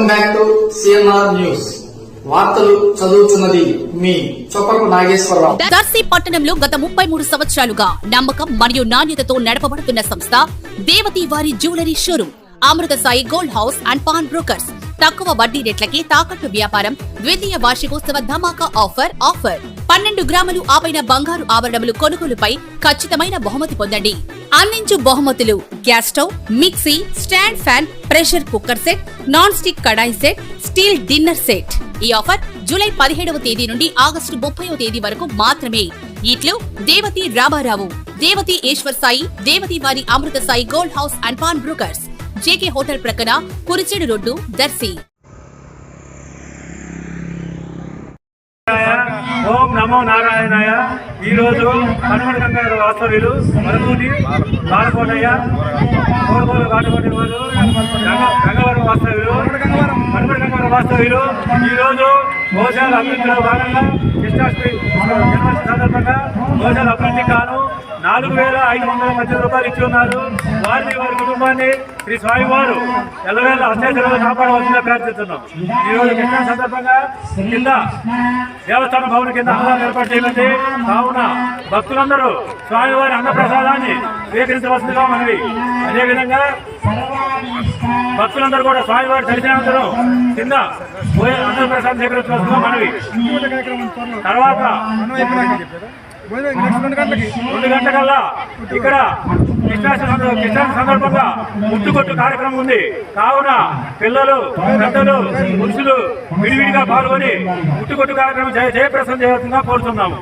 Welcome back to CNR news వార్తలు చదువుతున్నది మీ చొప్పకు నాగేశ్వరరావు. దర్శి పట్టణంలో గత ముప్పై మూడు సంవత్సరాలుగా నమ్మకం మరియు నాణ్యతతో నడపబడుతున్న సంస్థ దేవతి వారి jewellery showroom Amrutha Sai gold house and pawn brokers. తక్కువ వడ్డీ రేట్లకి తాకట్టు వ్యాపారం ద్వితీయ వార్షికోత్సవ ధమాకా ఆఫర్ ఆఫర్. పన్నెండు గ్రాములు ఆపైన బంగారు ఆభరణములు కొనుగోలుపై ఖచ్చితమైన బహుమతి పొందండి. అందించు బహుమతులు gas stove mixie stand fan pressure cooker set non stick kadai set steel dinner set. ఈ ఆఫర్ జూలై పదిహేడవ తేదీ నుండి ఆగస్టు ముప్పైవ తేదీ వరకు మాత్రమే. ఇట్లు దేవతి రామారావు దేవతి ఈశ్వర్ సాయి దేవతి వారి Amrutha Sai gold house and pawn brokers. JK hotel ప్రక్కన కురిచేడు రోడ్డు దర్శి. ఓం నమో నారాయణాయ. ఈ రోజు గంగారు వాస్తవ్యులు మరుమూటి బాలకోటయ్య కోరుకోలు బాలకోటి వాళ్ళు గంగ- గంగవరం వాస్తవ్యులు కనుమడి గంగారు వాస్తవ్యులు. ఈ రోజు భోజనాల అభివృద్ధిలో భాగంగా కృష్ణాష్టమి సందర్భంగా భోజనాల అభివృద్ధి కాను నాలుగు వేల ఐదు వందల మధ్య రూపాయలు ఇచ్చి ఉన్నారు. వారిని వారి కుటుంబాన్ని శ్రీ స్వామివారు ఎల్లవేళ అత్యాచారాలు కాపాడవలసిందిగా ప్రార్థిస్తున్నాం. ఈ రోజు కృష్ణ సందర్భంగా కింద దేవస్థాన భవన్ కింద అన్నదానం ఏర్పాటు చేయమంది కావున భక్తులందరూ స్వామివారి అన్నప్రసాదాన్ని స్వీకరించవలసిందిగా మనవి. అదేవిధంగా భక్తులందరూ కూడా స్వామివారి దర్శనానంతరం కింద అన్నప్రసాదం స్వీకరించవలసిందిగా మనవి. తర్వాత రెండు గంటలకల్లా ఇక్కడ కృష్ణాష్టమి సందర్భంగా ముట్టుకొట్టు కార్యక్రమం ఉంది. కావున పిల్లలు పెద్దలు పురుషులు విడివిడిగా పాల్గొని ముట్టుకొట్టు కార్యక్రమం జయప్రసం చేయాల్సిందిగా కోరుతున్నాము.